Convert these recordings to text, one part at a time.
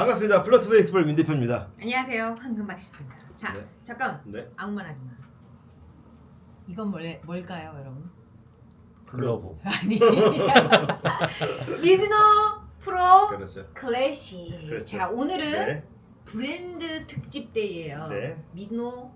반갑습니다. 플러스 베이스볼 민 대표입니다. 안녕하세요 황금박 씨입니다. 자 네. 잠깐 네. 아무 말 하지 마. 이건 뭘, 뭘까요 여러분? 글러브. 아니 미즈노 프로 그렇죠. 클래식. 그렇죠. 자 오늘은 네. 브랜드 특집 데이예요. 네. 미즈노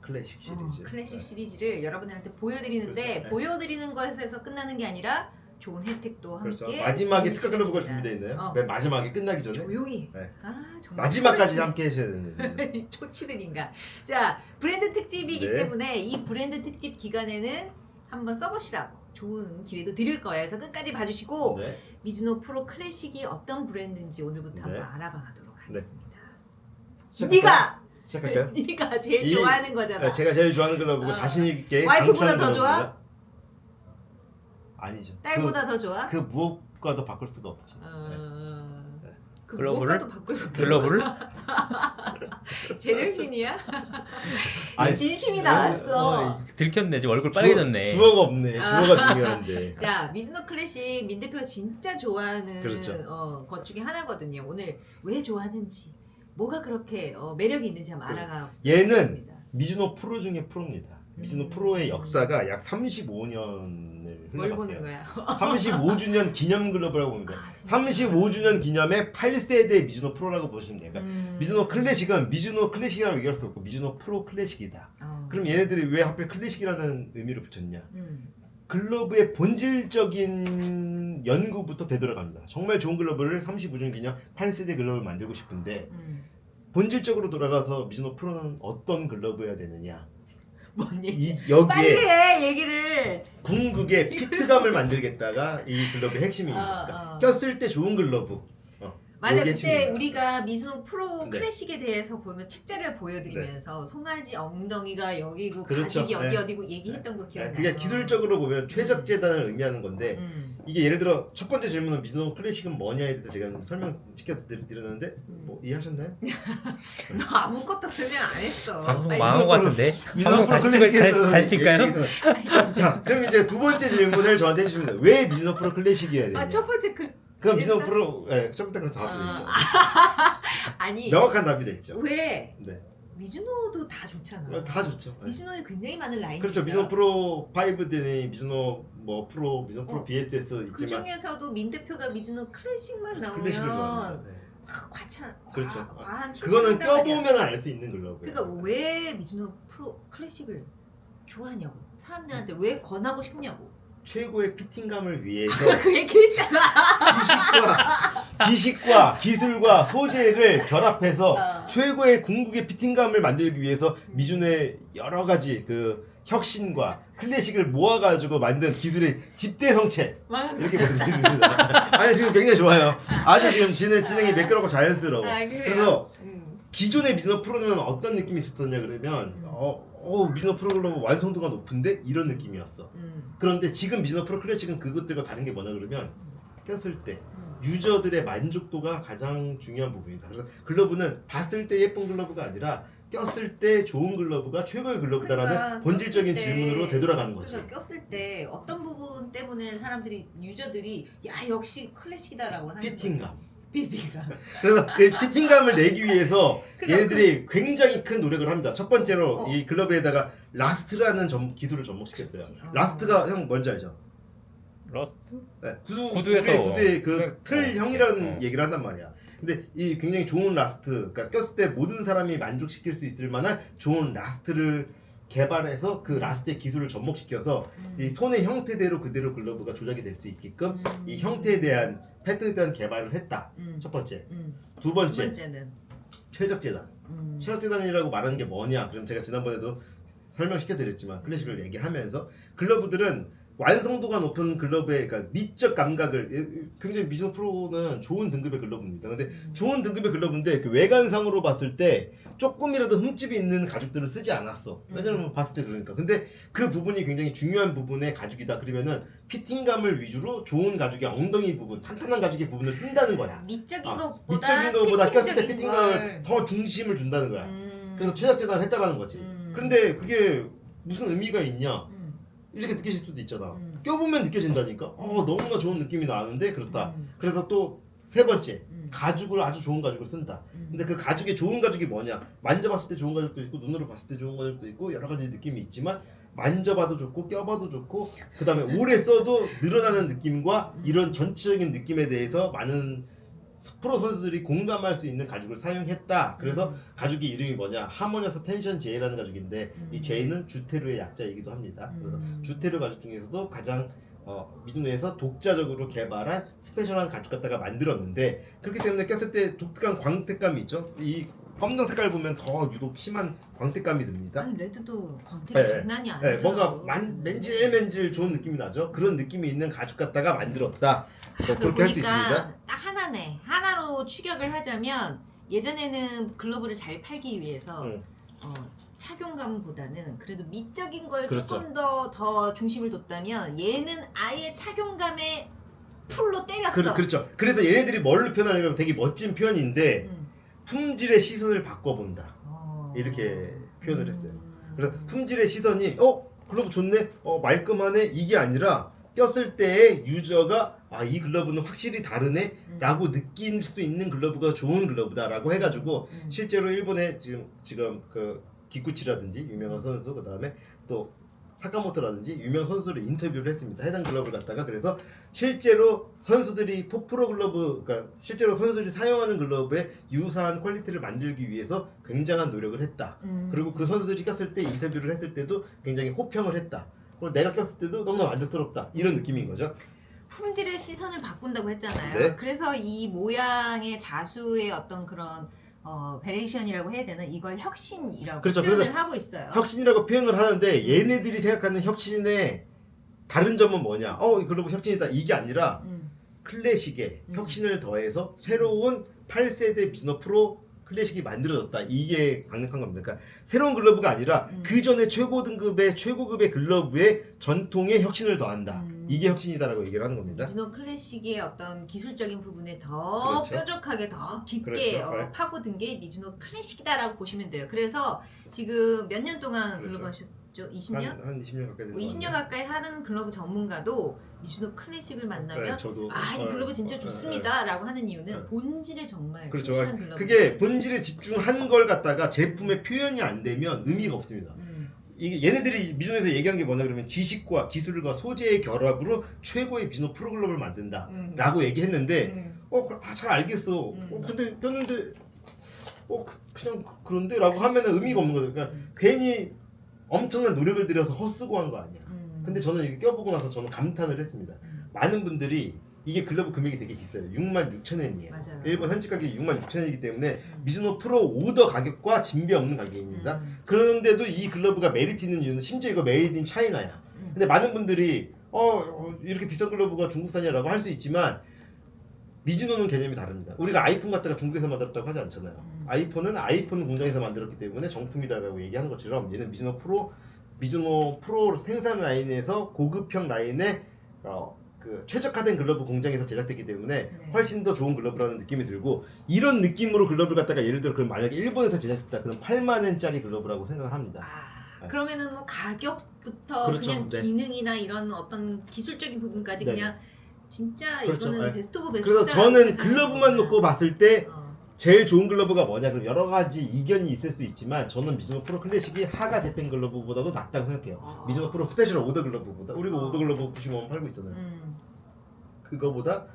클래식 어, 시리즈. 클래식 네. 시리즈를 여러분들한테 보여드리는데 그렇죠. 네. 보여드리는 것에서 끝나는 게 아니라 좋은 혜택도 그렇죠. 함께 마지막에 특가 시간입니다. 준비되어 있나요? 어. 맨 마지막에 끝나기 전에 조용히. 네. 아 정말 마지막까지. 함께 하셔야 되는. 초치는 인간. 자, 브랜드 특집이기 네. 때문에 이 브랜드 특집 기간에는 한번 써보시라고 좋은 기회도 드릴 거예요. 그래서 끝까지 봐주시고 네. 미즈노 프로 클래식이 어떤 브랜드인지 오늘부터 네. 한번 알아봐가도록 하겠습니다. 시작할까요? 네가 시작할까요? 네가 제일 이- 좋아하는 거잖아. 네, 제가 제일 좋아하는 글러브고 어. 자신 있게 와이프보다 강추하는 더 좋아? 글러브입니다. 아니죠. 딸보다 더 좋아? 그, 그 무엇과도 바꿀 수가. 네. 그? 무엇과도 바꿀 수 없는 글러브를? 제정신이야? 아니, 진심이 나왔어. 어, 들켰네. 지금 얼굴 빨개졌네. 주, 주어가 없네. 아. 주어가 중요한데. 자 미즈노 클래식 민 대표가 진짜 좋아하는 그렇죠. 어, 것 중에 하나거든요. 오늘 왜 좋아하는지 뭐가 그렇게 어, 매력이 있는지 한번. 알아가 얘는 보겠습니다. 미즈노 프로 중에 프로입니다. 미즈노 음. 프로의 역사가 약 35년을 뭘 보는 흘러갔대요. 거야? 35주년 기념 글러브라고 봅니다. 아, 진짜. 35주년 기념의 8세대 미즈노 프로라고 보시면 돼요. 그러니까 음. 미즈노 클래식은 미즈노 클래식이라고 얘기할 수 없고 미즈노 프로 클래식이다. 어. 그럼 얘네들이 왜 하필 클래식이라는 의미를 붙였냐? 음. 글러브의 본질적인 연구부터 되돌아갑니다. 정말 좋은 글러브를 35주년 기념 8세대 글러브를 만들고 싶은데 음. 본질적으로 돌아가서 미즈노 프로는 어떤 글러브여야 되느냐? 뭔 얘기? 이 빨리 여기에 해 얘기를. 궁극의 피트감을 만들겠다가 이 글러브의 핵심입니다. 어, 어. 꼈을 때 좋은 글러브. 어, 맞아 요게 그때. 우리가 미즈노 프로 네. 클래식에 대해서 보면 책자를 보여드리면서 송아지 엉덩이가 여기고 그렇죠. 가죽이 어디 네. 어디고 얘기했던 거 네, 기억나요? 그게 기술적으로 보면 최적 재단을 의미하는 건데 음. 이게 예를 들어 첫 번째 질문은 미즈노 클래식은 뭐냐에 대해서 제가 설명 시켜 드렸는데 뭐 이해하셨나요? 너 아무것도 설명 안 했어. 방송 빨리 망한 것 같은데. 미즈노 방송 프로 다시 찍을 클래식에서 다시 찍을까요? 자, 그럼 이제 두 번째 질문을 저한테 해주시면 돼요. 왜 미즈노 프로 클래식이어야 되냐? 아, 첫 번째 그 그럼 미즈노 그랬어? 프로 예, 첫 번째 그래서 답이 아, 됐죠. 아니 명확한 답이 됐죠. 왜 네, 미즈노도 다 좋잖아. 다 좋죠. 네. 미즈노에 굉장히 많은 라인이 그렇죠. 있어. 미즈노 프로 5 되니 미즈노 뭐 프로, 미즈노 프로 어. BSS 그 있지만 중에서도 민 대표가 미즈노 클래식만 그렇죠, 나오면 클래식을 좋아합니다. 네. 와, 과찬 과, 그렇죠. 과한 그거는. 껴보면 알 수 있는 글러브. 그러니까 왜 미즈노 프로 클래식을 좋아하냐고 사람들한테 왜 권하고 싶냐고 최고의 피팅감을 위해서 그 얘기했잖아. 지식과 지식과 기술과 소재를 결합해서 어. 최고의 궁극의 피팅감을 만들기 위해서 미준의 여러 가지 그 혁신과 클래식을 모아가지고 만든 기술의 집대성체 막- 이렇게 보여드리겠습니다. 아니 지금 굉장히 좋아요. 아주 지금 진행 진행이 매끄럽고 자연스러워. 아, 그래요? 그래서 음. 기존의 미즈노 프로는 어떤 느낌이 있었었냐 그러면 어, 어 미즈노 프로그램 완성도가 높은데 이런 느낌이었어. 음. 그런데 지금 미즈노 프로 클래식은 그것들과 다른 게 뭐냐 그러면 꼈을 때 음. 유저들의 만족도가 가장 중요한 부분이다. 그래서 글러브는 봤을 때 예쁜 글러브가 아니라 꼈을 때 좋은 글러브가 최고의 글러브다라는 그러니까 본질적인 꼈을 때- 질문으로 되돌아가는 거지. 그래서 꼈을 때 어떤 부분 때문에 사람들이 유저들이 야 역시 클래식이다라고 하는 피팅감. 피팅감. 그래서 그 피팅감을 내기 위해서 얘네들이 굉장히 큰 노력을 합니다. 첫 번째로 어. 이 글러브에다가 라스트라는 점, 기술을 접목시켰어요. 그치. 어. 라스트가 형 뭔지 알죠? 러스트? 네, 구두 구두에서 구두의, 구두의 그 그래, 틀형이라는 어. 얘기를 한단 말이야. 근데 이 굉장히 좋은 라스트, 그러니까 꼈을 때 모든 사람이 만족시킬 수 있을 만한 좋은 라스트를 개발해서 그 라스트의 기술을 접목시켜서 음. 이 손의 형태대로 그대로 글러브가 조작이 될 수 있게끔 음. 이 형태에 대한 패턴에 대한 개발을 했다. 음. 첫 번째. 음. 두두 번째, 번째는 최적 재단. 음. 최적 재단이라고 말하는 게 뭐냐? 그럼 제가 지난번에도 설명시켜 드렸지만 클래식을 얘기하면서 글러브들은 완성도가 높은 글러브의 그러니까 미적 감각을 예, 굉장히 미즈노 프로는 좋은 등급의 글러브입니다. 근데 음. 좋은 등급의 글러브인데 그 외관상으로 봤을 때 조금이라도 흠집이 있는 가죽들을 쓰지 않았어. 왜냐면 봤을 때 그러니까. 근데 그 부분이 굉장히 중요한 부분의 가죽이다. 그러면은 피팅감을 위주로 좋은 가죽의 엉덩이 부분, 탄탄한 가죽의 부분을 쓴다는 거야. 미적인 아, 것보다 미적인 것보다 꼈을 때 피팅감을 걸. 더 중심을 준다는 거야. 음. 그래서 최적 재단을 했다라는 거지. 음. 그런데 그게 무슨 의미가 있냐? 음. 이렇게 느끼실 수도 있잖아. 음. 껴보면 느껴진다니까. 어 너무나 좋은 느낌이 나는데 그렇다. 음. 그래서 또 세 번째 음. 가죽을 아주 좋은 가죽을 쓴다. 음. 근데 그 가죽의 좋은 가죽이 뭐냐? 만져봤을 때 좋은 가죽도 있고 눈으로 봤을 때 좋은 가죽도 있고 여러 가지 느낌이 있지만 만져봐도 좋고 껴봐도 좋고 그 다음에 오래 써도 늘어나는 느낌과 이런 전체적인 느낌에 대해서 많은 프로 선수들이 공감할 수 있는 가죽을 사용했다. 그래서 음. 가죽의 이름이 뭐냐? 하모니어스 텐션 제이라는 가죽인데 음. 이 제이는 주테르의 약자이기도 합니다. 그래서 음. 주테르 가죽 중에서도 가장 어, 미주노에서 독자적으로 개발한 스페셜한 가죽 갖다가 만들었는데 그렇기 때문에 꼈을 때 독특한 광택감이 있죠. 이 검정 색깔 보면 더 유독 심한 광택감이 듭니다. 아니 레드도 광택 네, 장난이 네, 아니더라고. 뭔가 만, 맨질맨질 좋은 느낌이 나죠. 그런 느낌이 있는 가죽 갖다가 만들었다. 뭐그 그렇게 할 수 있습니다. 보니까 딱 하나네. 하나로 추격을 하자면 예전에는 글러브를 잘 팔기 위해서 응. 어, 착용감보다는 그래도 미적인 거에 그렇죠. 조금 더 더 중심을 뒀다면 얘는 아예 착용감에 풀로 때렸어. 그, 그렇죠. 그래서 얘네들이 뭘로 표현하냐면 되게 멋진 표현인데 음. 품질의 시선을 바꿔본다. 어. 이렇게 표현을 했어요. 음. 그래서 품질의 시선이 어 글러브 좋네 어 말끔하네 이게 아니라 꼈을 때의 유저가 아 이 글러브는 확실히 다르네 음. 라고 느낄 수 있는 글러브가 좋은 글러브다라고 해가지고 음. 실제로 일본에 지금 지금 그 기쿠치라든지 유명한 선수 그 다음에 또 사카모토라든지 유명 선수를 인터뷰를 했습니다. 해당 글러브를 갖다가 그래서 실제로 선수들이 포프로 글러브 그러니까 실제로 선수들이 사용하는 글러브에 유사한 퀄리티를 만들기 위해서 굉장한 노력을 했다. 음. 그리고 그 선수들이 꼈을 때 인터뷰를 했을 때도 굉장히 호평을 했다. 그리고 내가 꼈을 때도 너무나 만족스럽다. 이런 느낌인 거죠. 품질의 시선을 바꾼다고 했잖아요. 네. 그래서 이 모양의 자수의 어떤 그런 어, 베레이션이라고 해야 되나 이걸 혁신이라고 그렇죠. 표현을 그래서 하고 있어요. 혁신이라고 표현을 하는데 얘네들이 생각하는 혁신의 다른 점은 뭐냐? 어, 이 글러브 혁신이다. 이게 아니라 음. 클래식에 음. 혁신을 더해서 새로운 8세대 비너 프로 클래식이 만들어졌다. 이게 강력한 겁니다. 그러니까 새로운 글러브가 아니라 음. 그 전에 최고 등급의 최고급의 글러브에 전통의 혁신을 더한다. 음. 이게 혁신이다라고 얘기를 하는 겁니다. 미즈노 클래식의 어떤 기술적인 부분에 더 그렇죠. 뾰족하게 더 깊게 그렇죠. 어, 네. 파고든 게 미즈노 클래식이다라고 보시면 돼요. 그래서 지금 몇 년 동안 그렇죠. 글러브 하셨죠? 20년? 한, 한 20년 가까이 뭐 된것 20년 같네요. 가까이 하는 글러브 전문가도 미즈노 클래식을 만나면 네, 저도 아, 이 어, 글러브 진짜 어, 좋습니다라고 하는 이유는 네. 본질에 정말 그렇죠. 그게 본질에 집중한 걸 갖다가 제품에 표현이 안 되면 의미가 없습니다. 음. 이게 얘네들이 미존에서 얘기하는 게 뭐냐 그러면 지식과 기술과 소재의 결합으로 최고의 비노 프로글램을 만든다. 음. 라고 얘기했는데 음. 어, 그- 아, 잘 알겠어. 음. 어, 근데 꼈는데 어, 그- 그냥 그런데 라고 하면은 의미가 없는 거죠. 그러니까 음. 괜히 엄청난 노력을 들여서 헛수고 한 거 아니야. 음. 근데 저는 이게 껴보고 나서 저는 감탄을 했습니다. 음. 많은 분들이 이게 글러브 금액이 되게 비싸요. 6만 6천 엔이에요. 맞아요. 일본 현지 가격이 6만 6천 엔이기 때문에 음. 미즈노 프로 오더 가격과 진배 없는 가격입니다. 음. 그런데도 이 글러브가 메리트 있는 이유는 심지어 이거 메이드 인 차이나야. 음. 근데 많은 분들이 어, 어, 이렇게 비싼 글러브가 중국산이라고 할 수 있지만 미즈노는 개념이 다릅니다. 우리가 아이폰 갖다가 중국에서 만들었다고 하지 않잖아요. 음. 아이폰은 아이폰 공장에서 만들었기 때문에 정품이다라고 얘기하는 것처럼 얘는 미즈노 프로 미즈노 프로 생산 라인에서 고급형 라인의 어, 그 최적화된 글러브 공장에서 제작됐기 때문에 네. 훨씬 더 좋은 글러브라는 느낌이 들고 이런 느낌으로 글러브를 갖다가 예를 들어 그럼 만약에 일본에서 제작했다 그럼 8만 원짜리 글러브라고 생각을 합니다. 아, 네. 그러면은 뭐 가격부터 그렇죠. 그냥 네. 기능이나 이런 어떤 기술적인 부분까지 네. 그냥 진짜 그렇죠. 이거는 네. 베스트 오브 베스트. 그래서 저는 글러브만 놓고 봤을 때 어. 제일 좋은 글러브가 뭐냐 그럼 여러 가지 이견이 있을 수 있지만 저는 미즈노 프로 클래식이 하가 재팬 글러브보다도 낫다고 생각해요. 어. 미즈노 프로 스페셜 오더 글러브보다 우리가 어. 오더 글러브 95만 원 팔고 있잖아요. 음. 그거보다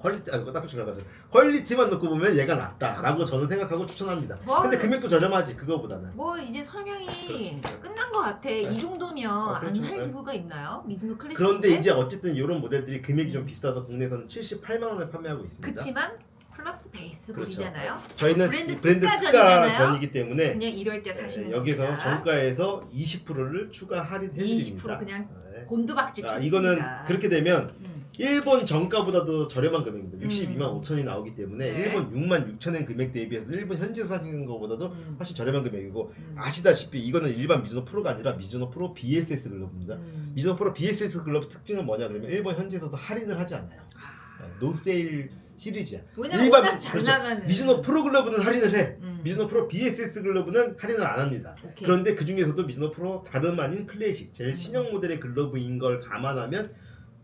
퀄리티 아 이거 딱 지나가죠. 퀄리티만 놓고 보면 얘가 낫다라고 저는 생각하고 추천합니다. 뭐? 근데 금액도 저렴하지 그거보다는. 뭐 이제 설명이 그렇죠. 끝난 것 같아. 이 정도면 아, 그렇죠. 안살 네. 이유가 있나요? 미즈노 클래식. 그런데 이제 어쨌든 이런 모델들이 금액이 좀 비싸서 국내에서는 78만 원에 판매하고 있습니다. 그치만 플러스 베이스 그렇죠. 볼이잖아요. 저희는 브랜드 이 브랜드 특가 특가 전이잖아요. 전이기 때문에 그냥 이럴 때 사시는 네, 여기서 겁니다. 정가에서 20%를 추가 할인해 드립니다. 20% 그냥 네. 곤두박질 자, 쳤습니다. 이거는 그렇게 되면 음. 일본 정가보다도 저렴한 금액입니다. 음. 62만 5천이 나오기 때문에 네. 일본 6만 6천엔 금액 대비해서 일본 현지에서 사시는 것보다도 음. 훨씬 저렴한 금액이고 음. 아시다시피 이거는 일반 미즈노 프로가 아니라 미즈노 프로 BSS 글러브입니다. 음. 미즈노 프로 BSS 글러브 특징은 뭐냐 그러면 일본 현지에서도 할인을 하지 않아요. 아, 네, 노세일 시리즈야. 왜냐면 일반- 워낙 잘 그렇죠. 나가는 미즈노 프로 글러브는 할인을 해. 음. 미즈노 프로 BSS 글러브는 할인을 안 합니다. 오케이. 그런데 그 중에서도 미즈노 프로 다름 아닌 클래식, 제일 음. 신형 모델의 글러브인 걸 감안하면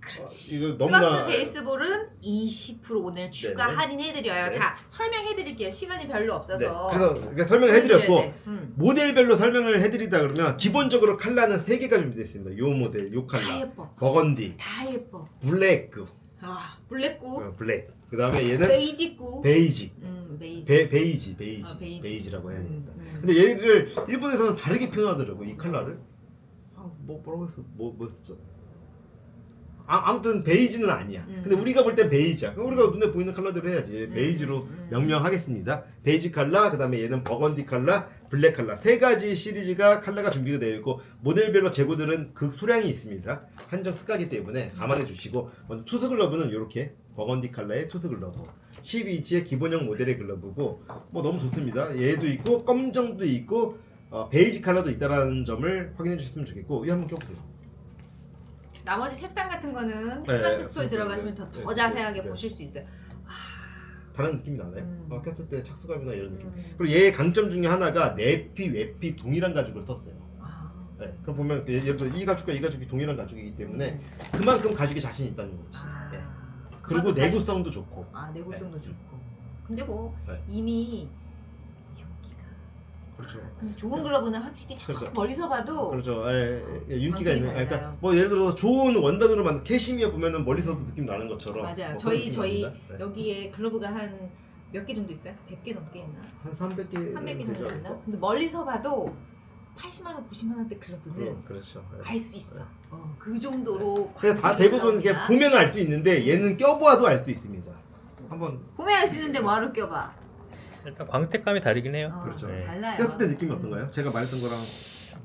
그렇지. 이거 너무나 플러스 베이스볼은 20% 오늘 추가 네네. 할인해드려요. 네. 자 설명해드릴게요. 시간이 별로 네. 없어서. 그래서 이렇게 설명해드렸고. 음. 모델별로 설명을 해드리다 그러면 기본적으로 컬러는 세 개가 준비되어 있습니다. 요 모델, 요다 컬러, 예뻐. 버건디, 다 예뻐. 블랙, 아 블랙구, 어, 블랙. 그 다음에 얘는 베이지구. 베이지, 음 베이지. 베, 베이지, 베이지, 아, 베이지. 베이지 라고 해야 되겠다. 음, 음. 근데 얘를 일본에서는 다르게 표현하더라고 이 컬러를. 아, 뭐 뭐라고 했어? 뭐 뭐였죠? 아, 아무튼 베이지는 아니야. 음. 근데 우리가 볼 땐 베이지야. 그럼 우리가 눈에 보이는 컬러대로 해야지. 음, 베이지로 음. 명명하겠습니다. 베이지 컬러, 그다음에 얘는 버건디 컬러, 블랙 컬러 세 가지 시리즈가 컬러가 준비가 되어 있고 모델별로 재고들은 그 소량이 있습니다. 한정 특가기 때문에 감안해 주시고 먼저 투스 글러브는 이렇게 버건디 컬러의 투스 글러브. 12인치의 기본형 모델의 글러브고 뭐 너무 좋습니다. 얘도 있고 검정도 있고 어, 베이지 컬러도 있다라는 점을 확인해 주셨으면 좋겠고 이 한번 껴보세요. 나머지 색상 같은 거는 네, 스마트 스토어에 네, 들어가시면 네, 더, 네, 더 네, 자세하게 네. 보실 수 있어요. 다른 느낌이 나나요? 음. 어, 꼈을 때 착수감이나 이런 느낌. 음. 그리고 얘의 강점 중에 하나가 내피, 외피 동일한 가죽을 썼어요. 아. 네, 그럼 보면 예- 예를 들어 이 가죽과 이 가죽이 동일한 가죽이기 때문에 음. 그만큼 가죽에 자신 이 있다는 거지. 아. 예. 그리고 그만큼 내구성도 좋고. 아 내구성도 좋고. 근데 뭐 네. 이미. 그렇죠. 근데 좋은 글러브는 확실히 저 그렇죠. 멀리서 봐도 그렇죠. 예, 예, 예, 윤기가 있는. 아, 그러니까 달라요. 뭐 예를 들어서 좋은 원단으로 만든 캐시미어 보면은 멀리서도 느낌 나는 것처럼. 맞아요. 뭐 그런 저희 느낌이 저희 납니다. 네. 여기에 글러브가 한 몇 개 정도 있어요? 100개 넘게 있나? 한 300개. 300개 정도 있나? 근데 멀리서 봐도 80만 원, 90만 원대 글러브는 어, 그렇죠. 예. 알 수 있어. 어, 그 정도로 그냥 다 대부분. 그냥 보면 알 수 있는데 얘는 껴보아도 알 수 있습니다. 한번 보면 알 수 있는데 뭐하러 껴봐? 일단 광택감이 다르긴 해요. 어, 그렇죠. 네. 달라요. 꼈을 때 느낌이 어떤가요? 제가 말했던 거랑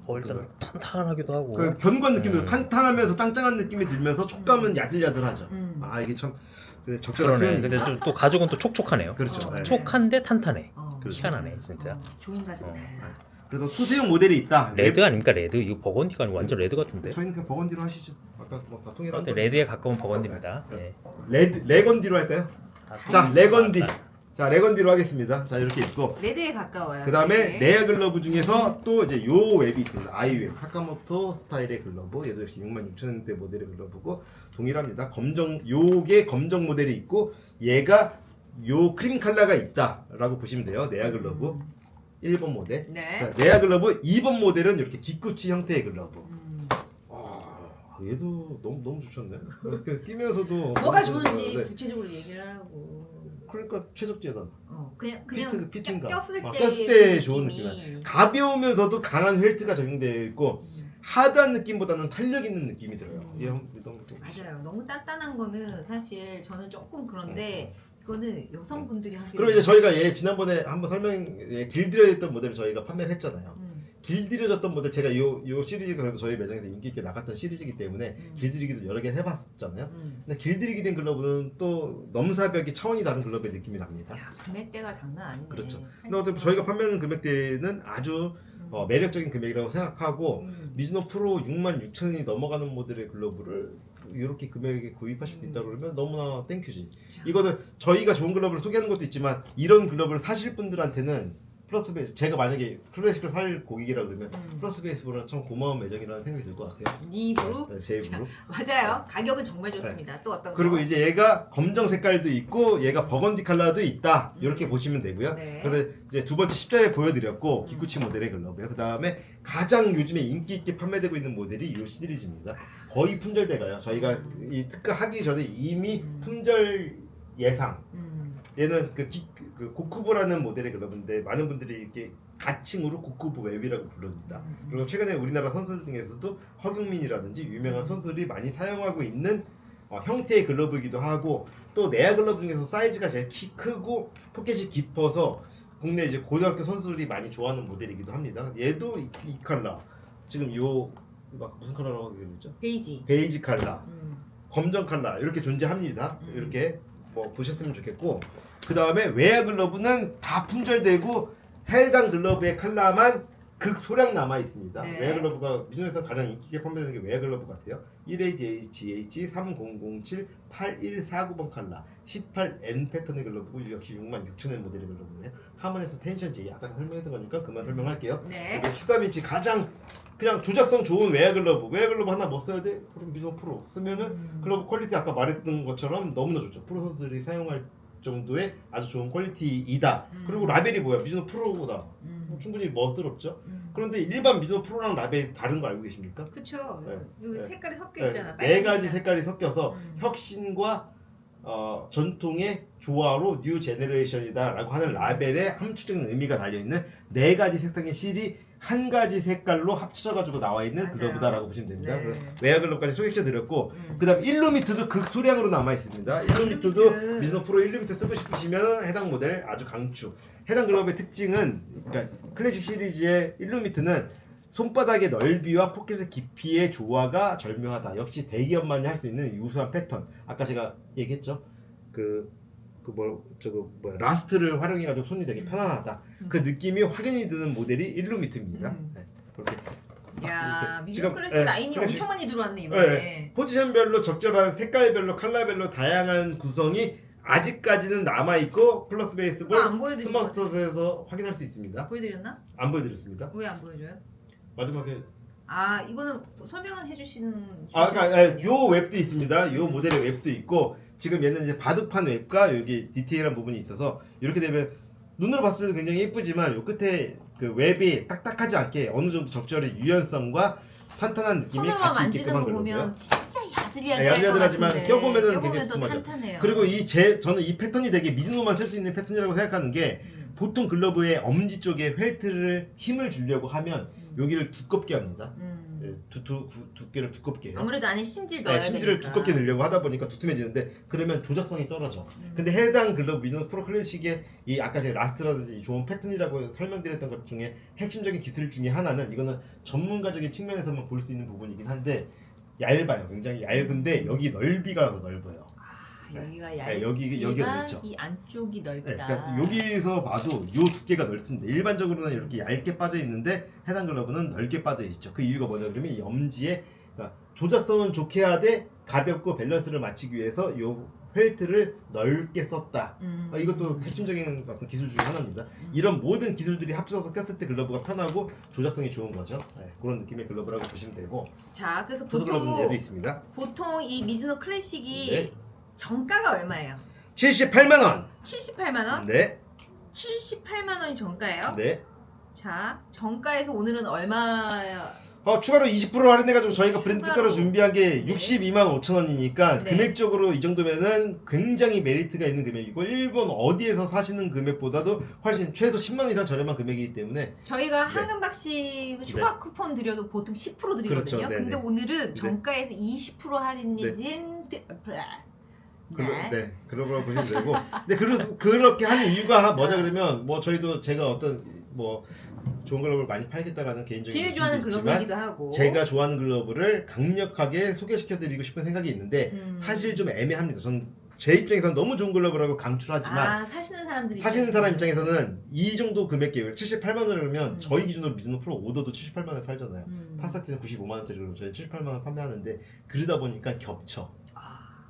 어, 일단 탄탄하기도 하고. 그 견고한 느낌도 음. 탄탄하면서 짱짱한 느낌이 들면서 촉감은 야들야들하죠. 음. 아 이게 참그 적절한 그러네. 표현입니다. 근데 좀 또 가죽은 또 촉촉하네요. 그렇죠. 어, 네. 촉한데 탄탄해. 어, 그렇죠. 희한하네 진짜. 어, 좋은 가죽 어. 달라. 그래서 투세용 모델이 있다. 레드 아닙니까 레드? 이거 버건디가 아니고 완전 레드 같은데. 저희는 그냥 버건디로 하시죠. 아까 뭐다 통일한 거. 레드에 가까운 버건디입니다. 네. 네. 레드 레건디로 할까요? 아, 자, 또 레건디. 있습니다. 자 레건디로 하겠습니다. 자 이렇게 있고 레드에 가까워요. 그 다음에 네. 레아 글러브 중에서 또 이제 요 웹이 있습니다. 아이웹 사카모토 스타일의 글러브 얘도 역시 66,000원대 모델의 글러브고 동일합니다. 검정 요게 검정 모델이 있고 얘가 요 크림 컬러가 있다라고 보시면 돼요. 레아 글러브 1번 모델. 네. 자, 레아 글러브 2번 모델은 이렇게 기쿠치 형태의 글러브. 음. 아 얘도 너무 너무 좋잖네. 이렇게 끼면서도 뭐가 좋은지 네. 구체적으로 얘기를 하라고. 그러니까 최적재단. 어, 그냥 그냥 피트- 피팅감. 껴, 꼈을 아, 때, 꼈을 때 좋은 느낌이. 가벼우면서도 강한 헬트가 적용되어 있고 음, 하드한 느낌보다는 탄력 있는 느낌이 들어요. 이 형, 너무 좀- 맞아요. 너무 단단한 거는 사실 저는 조금 그런데 이거는 여성분들이 하기 그리고 이제 저희가 얘 지난번에 한번 설명 예, 길들여졌던 모델을 저희가 판매를 했잖아요. 음, 길들여졌던 모델 제가 요, 요 시리즈가 그래도 저희 매장에서 인기 있게 나갔던 시리즈이기 때문에 음. 길들이기도 여러 개를 해봤잖아요. 음. 근데 길들이기 된 글러브는 또 넘사벽이 차원이 다른 글러브의 느낌이 납니다. 야 금액대가 장난 아니네. 그렇죠. 근데 어차피 저희가 판매하는 금액대는 아주 음. 어, 매력적인 금액이라고 생각하고 음. 미즈노 프로 66,000원이 넘어가는 모델의 글러브를 이렇게 금액에 구입하실 수 음. 있다 그러면 너무나 땡큐지. 자, 이거는 저희가 좋은 글러브를 소개하는 것도 있지만 이런 글러브를 사실 분들한테는 플러스 베이스 제가 만약에 클래식을 살 고객이라 그러면 음. 플러스 베이스보다는 참 고마운 매장이라는 생각이 들 것 같아요. 네 입으로 네, 제 입으로. 맞아요. 가격은 정말 좋습니다. 또 어떤 그리고 거? 이제 얘가 검정 색깔도 있고 얘가 버건디 컬러도 있다. 이렇게 보시면 되고요. 음. 네. 그래서 이제 두 번째 십자에 보여드렸고 기쿠치 모델의 글러브요. 그 다음에 가장 요즘에 인기 있게 판매되고 있는 모델이 이 시리즈입니다. 거의 품절돼가요. 저희가 이 특가 하기 전에 이미 음. 품절 예상. 음. 얘는 그, 기, 그 고쿠보라는 모델의 글러브인데 많은 분들이 이렇게 가칭으로 고쿠보 웹이라고 부릅니다. 음. 그리고 최근에 우리나라 선수들 중에서도 허경민이라든지 유명한 선수들이 많이 사용하고 있는 어, 형태의 글러브이기도 하고 또 내야 글러브 중에서 사이즈가 제일 키 크고 포켓이 깊어서 국내 이제 고등학교 선수들이 많이 좋아하는 모델이기도 합니다. 얘도 이, 이 컬러 지금 요 막 무슨 컬러라고 되죠? 베이지. 베이지 컬러, 음. 검정 컬러 이렇게 존재합니다. 음. 이렇게 뭐 보셨으면 좋겠고 그 다음에 외야 글러브는 다 품절되고 해당 글러브의 컬러만 극소량 남아 있습니다. 네. 웨어 글러브가 미중에서 가장 인기 있게 판매되는 게 웨어 글러브 같아요. 1AGH 3007 8149번 칼라 18N 패턴의 글러브고 역시 66,000엔 모델의 글러브네. 하만에서 텐션 J 아까 설명했던 거니까 그만 설명할게요. 네. 13인치 가장 그냥 조작성 좋은 웨어 글러브 웨어 글러브 하나 뭐 써야 돼? 그럼 미소 프로 쓰면은 음. 글러브 퀄리티 아까 말했던 것처럼 너무나 좋죠. 프로 선수들이 사용할 정도의 아주 좋은 퀄리티이다. 음. 그리고 라벨이 뭐야? 미즈노 프로보다 음. 충분히 멋스럽죠. 음. 그런데 일반 미즈노 프로랑 라벨이 다른 거 알고 계십니까? 그쵸. 네. 여기 네. 색깔이 섞여 네, 있잖아. 네 가지 빨간색이랑. 색깔이 섞여서 음. 혁신과 어, 전통의 조화로 뉴 제네레이션이다라고 하는 라벨에 함축적인 의미가 달려 있는 네 가지 색상의 실이 한 가지 색깔로 합쳐져가지고 나와 있는 맞아요. 글러브다라고 보시면 됩니다. 네. 웨어 글러브까지 소개시켜 드렸고 음. 그 다음 일루미트도 극소량으로 남아 있습니다. 일루미트도 일루미트. 미즈노 프로 일루미트 쓰고 싶으시면 해당 모델 아주 강추. 해당 글러브의 특징은 그러니까 클래식 시리즈의 일루미트는 손바닥의 넓이와 포켓의 깊이의 조화가 절묘하다. 역시 대기업만이 할 수 있는 유수한 패턴. 아까 제가 얘기했죠. 그 그뭐 저거 뭐 라스트를 활용해가지고 손이 되게 편안하다. 음. 그 느낌이 확연히 드는 모델이 일루미트입니다. 음. 네, 그렇게 야, 이렇게. 지금, 클래스 네, 라인이 클래식. 엄청 많이 들어왔네 이번에. 네. 포지션별로 적절한 색깔별로 컬러별로 다양한 구성이 아직까지는 남아 있고 플러스 베이스볼 그거 안 보여드린 거 같아. 스마트에서 확인할 수 있습니다. 보여드렸나? 안 보여드렸습니다. 왜 안 보여줘요? 마지막에 아 이거는 설명은 해주시는. 아, 그러니까 주시는 요 웹도 있습니다. 요 모델의 웹도 있고 지금 얘는 이제 바둑판 웹과 여기 디테일한 부분이 있어서 이렇게 되면 눈으로 봤을 때 굉장히 예쁘지만 요 끝에 그 웹이 딱딱하지 않게 어느 정도 적절히 유연성과 탄탄한 느낌이 손으로만 같이 만지는 있게끔 한거 글러브예요. 보면 진짜 네, 야들야들할 것 야들야들하지만 같은데 껴보면은 껴보면 또 궁금하죠. 탄탄해요. 그리고 이 제 저는 이 패턴이 되게 미즈노만 쓸 수 있는 패턴이라고 생각하는 게 음, 보통 글러브의 엄지 쪽에 펠트를 힘을 주려고 하면 음. 여기를 두껍게 합니다. 음. 네, 두두 구- 두께를 두껍게 해요. 아무래도 안에 심지를 넣어야 네, 심지를 되니까. 두껍게 넣으려고 하다 보니까 두툼해지는데 그러면 조작성이 떨어져. 음. 근데 해당 글러브 미즈노 프로 클래식의 이 아까 제가 라스트라든지 이 좋은 패턴이라고 설명드렸던 것 중에 핵심적인 기술 중에 하나는 이거는 전문가적인 측면에서만 볼 수 있는 부분이긴 한데 얇아요. 굉장히 얇은데 여기 넓이가 넓어요. 아, 여기가 네, 얇지만 여기- 여기가 넓죠. 이 안쪽이 넓다. 네, 그러니까 여기서 봐도 요 두께가 넓습니다. 일반적으로는 이렇게 얇게 빠져 있는데 해당 글러브는 넓게 빠져 있죠. 그 이유가 뭐냐 그러면 이 엄지에 그러니까 조작성은 좋게 하되 가볍고 밸런스를 맞추기 위해서 요 펠트를 넓게 썼다. 음. 어, 이것도 핵심적인 어떤 기술 중에 하나입니다. 음. 이런 모든 기술들이 합쳐서 꼈을 때 글러브가 편하고 조작성이 좋은 거죠. 네, 그런 느낌의 글러브라고 보시면 되고 자, 그래서 보통. 보통 이 미즈노 클래식이 네. 정가가 얼마예요? 78만 원. 78만 원? 네, 78만 원이 정가예요? 네. 자, 정가에서 오늘은 얼마? 어, 추가로 20% 할인해가지고 저희가 브랜드 추가로. 특가로 준비한 게 네. 62만 5천 원이니까 네. 금액적으로 이 정도면은 굉장히 메리트가 있는 금액이고 일본 어디에서 사시는 금액보다도 훨씬 최소 10만 원 이상 저렴한 금액이기 때문에 저희가 네. 황금박씨 그 추가 쿠폰 드려도 보통 10% 드리거든요. 그렇죠. 네, 근데 네. 오늘은 정가에서 20% 할인된 네. 글로, 네, 그런 걸 보시면 되고 근데 그, 그렇게 하는 이유가 뭐냐 네. 그러면 뭐 저희도 제가 어떤 뭐 좋은 글러브를 많이 팔겠다라는 개인적인 제일 좋아하는 글러브이기도 하고. 제가 좋아하는 글러브를 강력하게 소개시켜드리고 싶은 생각이 있는데 음. 사실 좀 애매합니다. 저는 제 입장에서는 너무 좋은 글러브라고 강추하지만 아, 사시는 사람들이 사시는 사람 입장에서는 이 정도 금액 계획 78만 원이면 음. 저희 기준으로 미즈노 프로 오더도 78만 원 팔잖아요. 음. 파사티는 95만 원짜리로 저희 78만 원 판매하는데 그러다 보니까 겹쳐.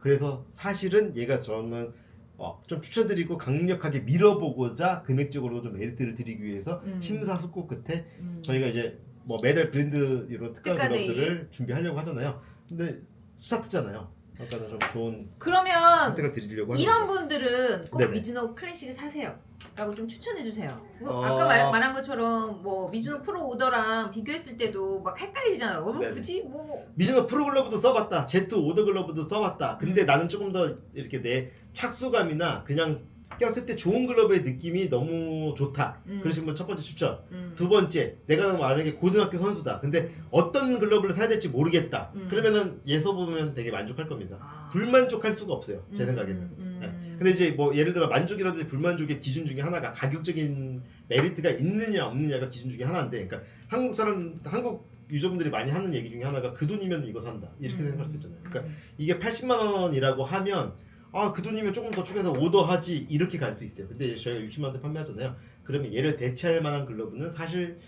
아, 그래서 사실은 얘가 저는 어, 좀 추천드리고 강력하게 밀어보고자 금액적으로도 좀 메리트를 드리기 위해서 음. 심사숙고 끝에 음. 저희가 이제 뭐 매달 브랜드 이런 특가 특가데이. 글러브들을 준비하려고 하잖아요. 근데 스타트잖아요. 아까는 좀 좋은 그러면 혜택을 드리려고 하는 이런 거죠. 분들은 꼭 네네. 미즈노 클래식을 사세요. 라고 좀 추천해 주세요. 뭐 어. 아까 말, 말한 것처럼 뭐 미즈노 프로 오더랑 비교했을 때도 막 헷갈리잖아요. 뭐 네네. 굳이 뭐 미즈노 프로 글러브도 써봤다. 제트 오더 글러브도 써봤다. 근데 음. 나는 조금 더 이렇게 내 착수감이나 그냥 꼈을 때 좋은 글러브의 느낌이 너무 좋다. 음. 그러신 분 첫 번째 추천. 음. 두 번째, 내가 만약에 고등학교 선수다. 근데 어떤 글러브를 사야 될지 모르겠다. 음. 그러면은 예서 보면 되게 만족할 겁니다. 아. 불만족할 수가 없어요. 제 음, 생각에는. 음. 네. 근데 이제 뭐 예를 들어 만족이라든지 불만족의 기준 중에 하나가 가격적인 메리트가 있느냐 없느냐가 기준 중에 하나인데, 그러니까 한국 사람 한국 유저분들이 많이 하는 얘기 중에 하나가 그 돈이면 이거 산다 이렇게 음. 생각할 수 있잖아요. 그러니까 음. 이게 80만 원이라고 하면 아 그 돈이면 조금 더 추가해서 오더하지 이렇게 갈 수 있어요. 근데 저희가 60만 원대 판매하잖아요. 그러면 얘를 대체할 만한 글러브는 사실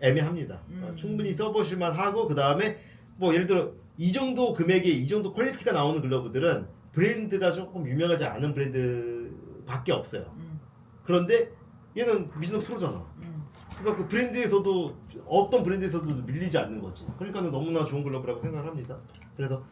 애매합니다. 음. 어, 충분히 써보실만 하고 그 다음에 뭐 예를 들어 이 정도 금액에 이 정도 퀄리티가 나오는 글러브들은 브랜드가 조금 유명하지 않은 브랜드밖에 없어요. 음, 그런데 얘는 미즈노 프로잖아. 음. 그러니까 그 브랜드에서도 어떤 브랜드에서도 밀리지 않는 거지. 그러니까는 너무나 좋은 글러브라고 생각을 합니다. 그래서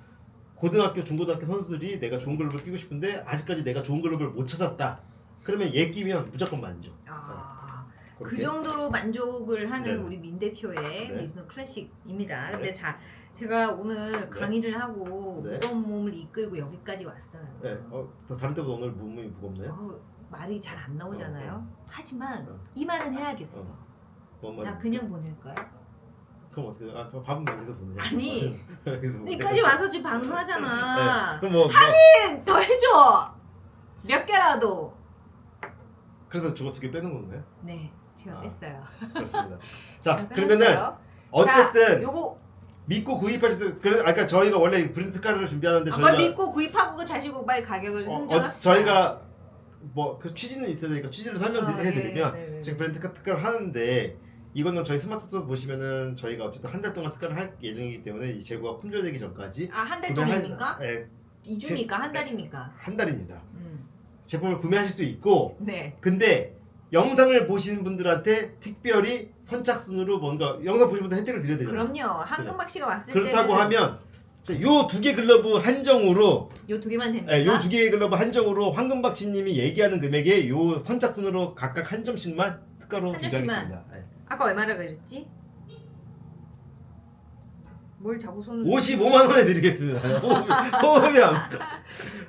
고등학교, 중고등학교 선수들이 내가 좋은 글러브를 끼고 싶은데 아직까지 내가 좋은 글러브를 못 찾았다. 그러면 얘 끼면 무조건 만족. 아, 그 그렇게. 정도로 만족을 하는 네. 우리 민 대표의 네. 미즈노 클래식입니다. 근데 네. 자, 제가 오늘 강의를 하고 네. 무거운 몸을 이끌고 여기까지 왔어요. 네. 어, 다른 때보다 오늘 몸이 무겁네요. 어우, 말이 잘 안 나오잖아요. 하지만 어. 이 말은 해야겠어. 뭔 말이야? 나 그냥 보낼 거야. 그럼 어떻게? 아, 그럼 밥은 여기서 보내. 아니, 여기서 보내. 여기까지 와서 지금. 네. 그럼 뭐, 뭐 더 해줘. 몇 개라도. 그래서 저거 두 개 빼는 건가요? 네, 제가 아. 뺐어요. 그렇습니다. 자, 제가 그러면은. 어쨌든 자, 요거 믿고 구입하실 때 그래 아까 저희가 원래 브랜드 스카를 준비하는데 아, 뭘 저희가 믿고 구입하고 자시고 빨리 가격을 어, 어, 흥정합시다. 저희가 뭐 그 취지는 있어야 되니까 취지를 아, 설명해드리면 네, 네, 네. 지금 브랜드 특가를 하는데 이거는 저희 스마트스토어 보시면은 저희가 어쨌든 한 달 동안 특가를 할 예정이기 때문에 이 재고가 품절되기 전까지 아, 한 달 구매할- 동안입니까? 예, 2주입니까? 한 달입니까? 한 달입니다. 음. 제품을 구매하실 수 있고 네. 근데 영상을 보시는 분들한테 특별히 선착순으로 뭔가 영상 보시는 분들 혜택을 드려야 되잖아요. 그럼요. 한금박 씨가 왔을 그렇다고 때는 하면 요 두 개 글러브 한정으로 요두 개만 됩니까? 예, 요두 개의 글러브 한정으로 황금박씨님이 얘기하는 금액에 요 선착순으로 각각 한 점씩만 특가로 한 점씩만. 준비하겠습니다. 예. 아까 얼마라 그랬지? 뭘 자꾸 손을 55만 원에 드리겠습니다. 호흡이, 호흡이 안.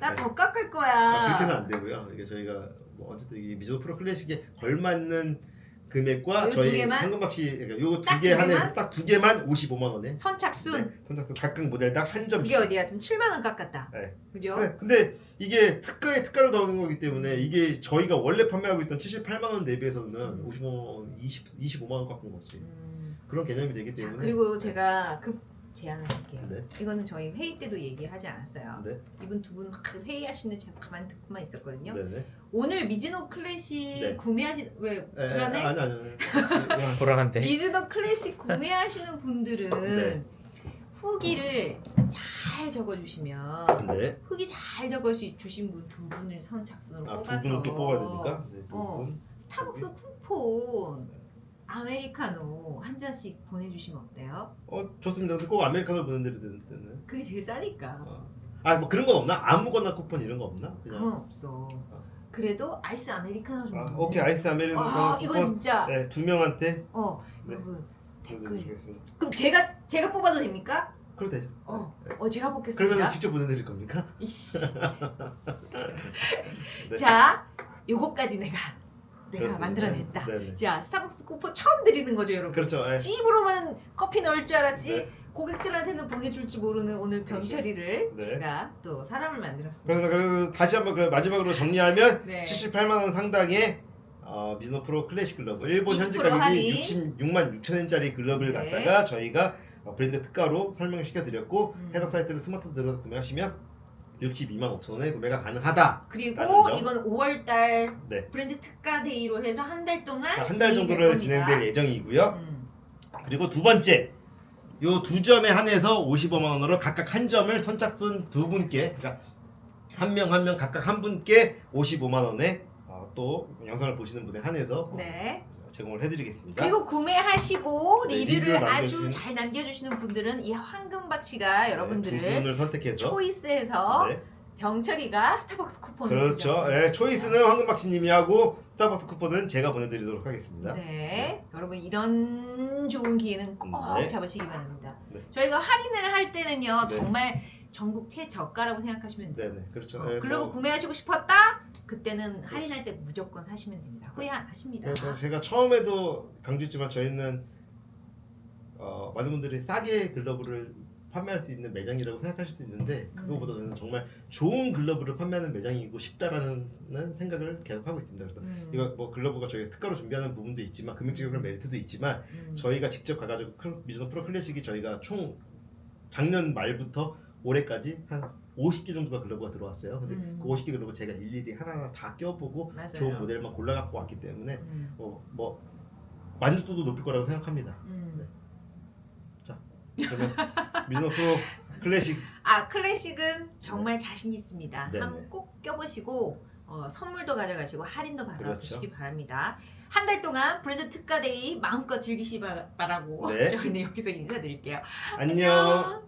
나더 깎을 거야. 아, 그렇게는 안 되고요. 이게 저희가 뭐 어쨌든 이 미즈노 프로 클래식에 걸맞는 금액과 요두 저희 개만? 황금박씨 요거 딱두 두개 개만? 한해서 딱두 개만 55만 원에 선착순. 네, 선착순 각각 모델당 한 그게 점씩. 어디야? 좀 7만 원 깎았다. 네. 그죠? 네, 근데 이게 특가에 특가를 더하는 거기 때문에 이게 저희가 원래 판매하고 있던 78만 원 대비해서는 55만 원, 20, 25만 원 깎은 거지. 음. 그런 개념이 되기 자, 때문에. 그리고 제가 급 제안을 할게요. 네. 이거는 저희 회의 때도 얘기하지 않았어요. 네, 이분 두 분 막 회의하시는데 제가 가만히 듣고만 있었거든요. 네, 네. 오늘 미즈노 클래식 네. 구매하시 왜 에, 에, 불안해? 아니 아니 아니. 불안한데. 미즈노 클래식 구매하시는 분들은 네. 후기를 잘 적어주시면 네. 후기 잘 적어주신 분 두 분을 선착순으로 아, 두 뽑아서 분을 또 뽑아야 되니까. 네, 두 어. 분. 스타벅스 쿠폰 아메리카노 한 잔씩 보내주시면 어때요? 어, 좋습니다. 근데 꼭 아메리카노 보내드려야 되는. 그게 제일 싸니까 아, 뭐 그런 건 없나? 아무거나 쿠폰 이런 거 없나? 그건 그냥. 없어 어. 그래도 아이스 아메리카노 정도 아, 오케이. 아이스 아메리카노 아 이건 진짜 네, 두 명한테 어 네. 여러분 댓글 보내드리겠습니다. 그럼 제가 제가 뽑아도 됩니까? 그럼 되죠. 어, 네. 어 제가 뽑겠습니다 그러면 직접 보내드릴 겁니까? 이씨 네. 자 요거까지 내가 내가 그렇습니다. 만들어냈다 네, 네. 자 스타벅스 쿠폰 처음 드리는 거죠 여러분 그렇죠. 예. 집으로만 커피 넣을 줄 알았지 네. 고객들한테는 보내줄 줄 모르는 오늘 병철이를 네. 제가 또 사람을 만들었습니다 그래서 그래서 다시 한번 그 마지막으로 정리하면 네. 78만 원 상당의 어, 미즈노 프로 클래식 글러브 일본 현지 20% 가격이 할인. 66만 6천 원짜리 글러브를 네. 갖다가 저희가 어, 브랜드 특가로 설명을 시켜 드렸고 음. 해당 사이트를 스마트 들어서 구매하시면 62만 5천 원에 구매가 가능하다. 그리고 라는 점. 이건 5월달 네. 브랜드 특가 데이로 해서 한 달 동안 한 달 진행이 될 정도를 겁니다. 진행될 예정이고요. 음. 그리고 두 번째 요 두 점에 한해서 55만 원으로 각각 한 점을 선착순 두 분께 그러니까 한 명 한 명 각각 한 분께 55만 원에 어, 또 영상을 보시는 분에 한해서 어, 네. 제공을 해드리겠습니다. 그리고 구매하시고 네, 리뷰를 리뷰를 아주 남겨주신- 잘 남겨주시는 분들은 이 황금박 씨가 네, 여러분들을 두 분을 선택해서 초이스해서 네. 병철이가 스타벅스 쿠폰을 그렇죠. 주죠. 예, 초이스는 황금박씨님이 하고 스타벅스 쿠폰은 제가 보내드리도록 하겠습니다. 네. 여러분 이런 좋은 기회는 꼭 네. 잡으시기 바랍니다. 네. 저희가 할인을 할 때는요 네. 정말 전국 최저가라고 생각하시면 돼요. 네네 그렇죠. 어, 예, 글러브 뭐, 구매하시고 싶었다? 그때는 할인할 때 무조건 사시면 됩니다. 후회 안 하십니다. 예, 뭐 제가 처음에도 강조했지만 저희는 어, 많은 분들이 싸게 글러브를 판매할 수 있는 매장이라고 생각하실 수 있는데 그거보다 저는 정말 좋은 글러브를 판매하는 매장이고 싶다라는 생각을 계속 하고 있습니다. 그래서 음, 이거 뭐 글러브가 저희가 특가로 준비하는 부분도 있지만 금액적인 메리트도 있지만 음. 저희가 직접 가가지고 클- 미즈노 프로 클래식이 저희가 총 작년 말부터 올해까지 한 50개 정도가 글러브가 들어왔어요. 근데 음. 그 50개 글러브 제가 일일이 하나하나 다 껴보고 맞아요. 좋은 모델만 골라 갖고 왔기 때문에 음. 뭐, 뭐 만족도도 높을 거라고 생각합니다. 음. 그러면 미즈노 프로 클래식 아 클래식은 정말 자신 있습니다. 네네. 한번 꼭 껴보시고 어, 선물도 가져가시고 할인도 받아주시기 그렇죠. 바랍니다. 한 달 동안 브랜드 특가데이 마음껏 즐기시 바- 바라고 네. 저희는 여기서 인사드릴게요. 안녕.